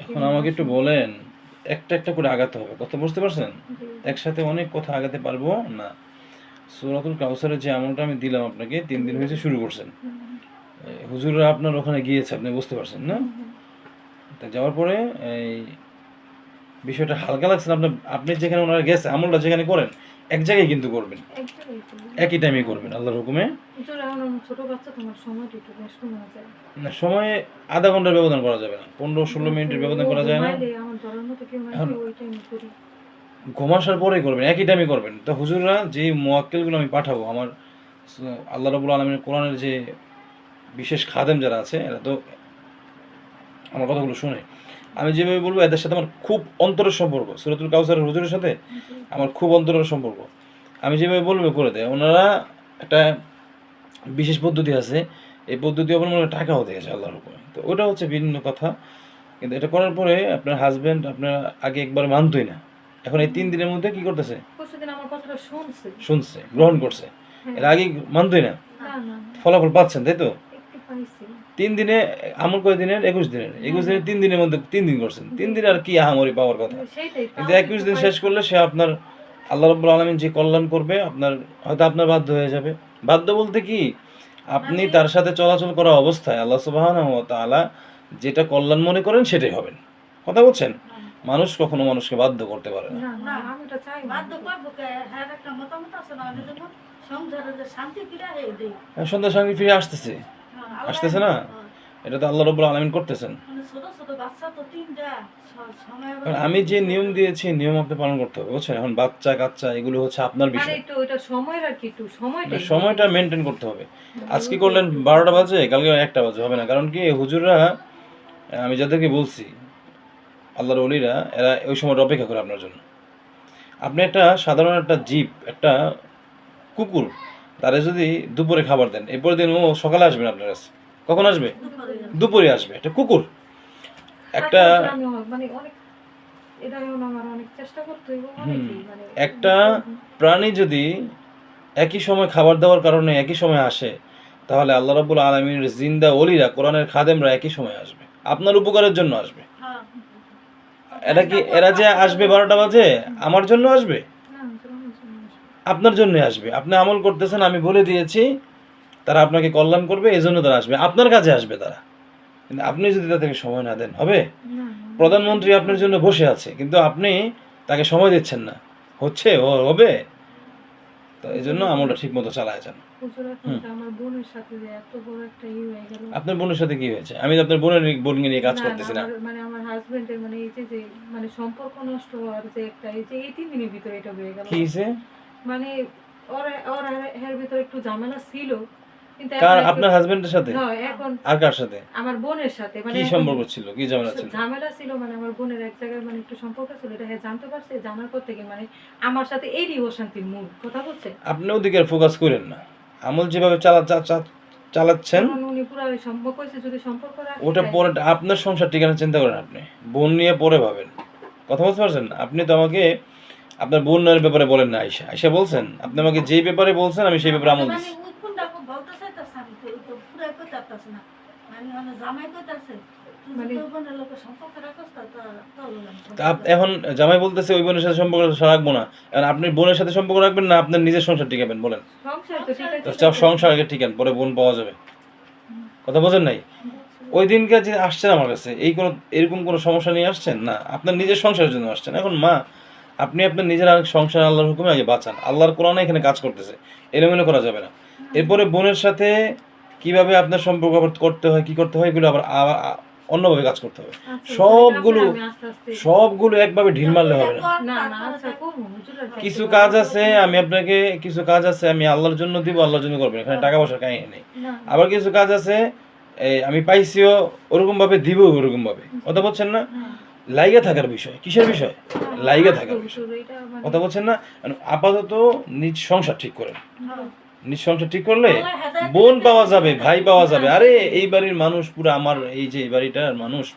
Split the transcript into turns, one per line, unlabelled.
এখন আমাকে একটু বলেন একটা একটা করে আগাতে হবে কথা বুঝতে পারছেন? একসাথে অনেক কথা আগাতে পারব? না। সুরাতুল কাউসারের যে আমলটা আমি দিলাম আপনাকে তিন দিন হয়েছে শুরু করছেন। হুজুররা আপনার ওখানে গিয়েছে আপনি বুঝতে পারছেন না? তা যাওয়ার পরে এই বিষয়টা হালকা লাগছে না। আপনার আপনি যেখানে ওনারা গেছে আমলটা যেখানে করেন এক জায়গায় কিন্তু করবেন। একই টাইমে করবেন আল্লাহর হুকুমে। না সময়ে আধা ঘণ্টার ব্যবধান করা যাবে না। পনেরো ষোলো মিনিটের ব্যবধান করা যায় না। ঘুমাসার পরেই করবেন একই টাইমে করবেন। তো হুজুররা যে মোয়াক্কেলগুলো আমি পাঠাবো আমার আল্লাহ রবুল আলমের কোরআনের যে বিশেষ খাদেম যারা আছে এরা তো আমার কথাগুলো শুনে। আমি যেভাবে বলব এদের সাথে আমার খুব অন্তরের সম্পর্ক। সুরতুল কাউসারের হুজুরের সাথে আমার খুব অন্তরের সম্পর্ক। আমি যেভাবে বলব করে দেয়। ওনারা একটা বিশেষ পদ্ধতি আছে। এই পদ্ধতি আপনার মনে টাকাও দিয়েছে আল্লাহর হুকুমে। তো ওটা হচ্ছে ভিন্ন কথা। কিন্তু এটা করার পরে আপনার হাজবেন্ড আপনার আগে একবার মানতই না। এখন এই তিন দিনের মধ্যে কি করতেছে?
শুনছে।
গ্রহণ করছে। এর আগে মানতই না। ফলাফল পাচ্ছেন তাই তো? তিন দিনে আমল কয় দিনের? একুশ দিনের। একুশ দিনের তিন দিনের মধ্যে তিন দিন করছেন। তিন দিন আর কি আহামরি পাওয়ার কথা। কিন্তু একুশ দিন শেষ করলে সে আপনার আল্লাহ রব্বুল আলমিন যে কল্যাণ করবে আপনার হয়তো আপনার বাধ্য হয়ে যাবে। বাধ্য বলতে কি? আপনি তার সাথে চলাচল করা অবস্থায় আল্লাহ সুবাহানাহু ওয়া তাআলা যেটা কল্যাণ মনে করেন সেটাই হবেন। কথা বলছেন? মানুষ কখনো মানুষকে বাধ্য করতে পারে না।
না না আমি এটা চাই না।
বাধ্য করব কে হ্যাঁ একটা মতামত আছে না অনেক জন্য সংসারে যে শান্তি ফিরে এই দেই
আর সন্ধ্যার সঙ্গে ফিরে আসতেছে।
হ্যাঁ,
আসতেছে না? এটা তো আল্লাহ রব্বুল আলমিন করতেছেন।
মানে
আমি যে নিয়ম দিয়েছি নিয়ম আপনি পালন করতে হবে বুঝছেন? এখন বাচ্চা কাচ্চা এগুলো হচ্ছে আপনার
মানে
বিষয়
কি সময়টা
সময়টা মেনটেন করতে হবে। আজকে করলেন বারোটা বাজে কালকে একটা বাজে হবে না। কারণ কি হুজুররা আমি যাদেরকে বলছি আল্লাহর অলিরা এরা ওই সময়টা অপেক্ষা করে আপনার জন্য। আপনি একটা সাধারণ একটা জীব একটা কুকুর তারা যদি দুপুরে খাবার দেন এরপরে দিন ও সকালে আসবে না আপনার কাছে? কখন আসবে? দুপুরে আসবে একটা কুকুর। একটা
মানে অনেকই মানে
একটা প্রাণী যদি একই সময় খাবার দেওয়ার কারণে একই সময় আসে তাহলে আল্লাহ রাব্বুল আলমীর জিন্দা অলিরা কোরআনের খাদেমরা একই সময় আসবে। আপনার উপকারের জন্য আসবে।
হ্যাঁ।
এরা কি এরা যে আসবে বারোটা বাজে? আমার জন্য আসবে
না, এটা আমার জন্য আসবে।
আপনার জন্য আসবে। আপনি আমল করতেছেন আমি বলে দিয়েছি তারা আপনাকে কল্যাণ করবে এই জন্য তারা আসবে। আপনার কাছে আসবে তারা। কিন্তু আপনি যদি তাদেরকে সময় না দেন হবে? প্রধানমন্ত্রী আপনার জন্য বসে আছে কিন্তু আপনি তাকে সময় দিচ্ছেন না। হচ্ছে ও হবে? তো এই জন্য আমলটা ঠিক মতো চালায় যান।
হুজুর এখন যে আমার বোনের সাথে যে এত বড় একটা ই গেল।
আপনার বোনের সাথে কি হয়েছে? আমি তো আপনার বোনের বোনকে নিয়ে কাজ করতেছি না।
মানে আমার হাজবেন্ডের মানে এই যে মানে সম্পর্ক নষ্ট হওয়ার যে একটা এই যে এই তিন দিনের ভিতরে এটা হয়ে গেল।
কি হয়েছে?
মানে ওর ওর ভিতরে একটু ঝামেলা ছিল কিন্তু
কার? আপনার হাজবেন্ডের সাথে?
হ্যাঁ, এখন
আর কার সাথে?
আমার বোনের সাথে মানে
কি সম্পর্ক ছিল? কি ঝামেলা ছিল?
ঝামেলা ছিল মানে আমার বোনের এক জায়গায় মানে একটু সম্পর্ক ছিল এটা হ্যাঁ জানতে পারছে জানার পর থেকে মানে আমার সাথে এরই অশান্তির মূল কথা বলছে?
আপনি ওদিকে ফোকাস করেন না। আমল যেভাবে চালা চালাচ্ছেন ওটা পরে আপনার সংসার ঠিকানা চিন্তা করেন আপনি। বোন নিয়ে পরে ভাবেন। কথা বলতে পারছেন? আপনি তো আমাকে আপনার বোনের ব্যাপারে বলেন না আইসা আইসা বলছেন আপনি আমাকে যেই ব্যাপারে বলছেন আমি সেই ব্যাপারে আমল
মানে
দিচ্ছি
মানে মানে
মানে-
এখন জামাই বলতেছে ওই বোনের সাথে সম্পর্ক রাখব না। এখন আপনি বোনের সাথে সম্পর্ক রাখবেন না আপনার নিজের সংসার টিকাবেন বলেন।
সংসার
আগে ঠিকান পরে বোন পাওয়া যাবে। কথা বোঝেন নাই? ওই দিনকে যে আসছেন আমার কাছে এই কোনো এরকম কোনো সমস্যা নিয়ে আসছেন? না আপনার নিজের সংসারের জন্য আসছেন। এখন মা আপনি আপনার নিজের সংসার আল্লাহর হুকুমে আগে বাঁচান। আল্লাহর কোরআনে এখানে কাজ করতেছে। এলোমেলো করা যাবে না। এরপরে বোনের সাথে কীভাবে আপনার সম্পর্ক আবার করতে হয় কি করতে হয় এগুলো আবার অন্যভাবে কাজ করতে হবে।
আচ্ছা,
সবগুলো সবগুলো একভাবে ঢিল মারলে হবে না।
আচ্ছা।
কিছু কাজ আছে আমি আপনাকে কিছু কাজ আছে আমি আল্লাহর জন্য দিব আল্লাহর জন্য করবেন এখানে টাকা পয়সার কাহিনী নেই। আবার কিছু কাজ আছে আমি পাইছিও ওরকম ভাবে দিব ওরকম ভাবে কথা বলছেন না?
হ্যাঁ।
লাইগা থাকার বিষয় কিসের বিষয়? লাইগা থাকার বিষয়।
মানে-
কথা বলছেন না? মানে আপাতত নিজ সংসার ঠিক করেন।
হ্যাঁ।
নিজ সংসার ঠিক করলে বোন পাওয়া যাবে ভাই পাওয়া যাবে। আরে এই বাড়ির মানুষ পুরো আমার এই যে এই বাড়িটার মানুষ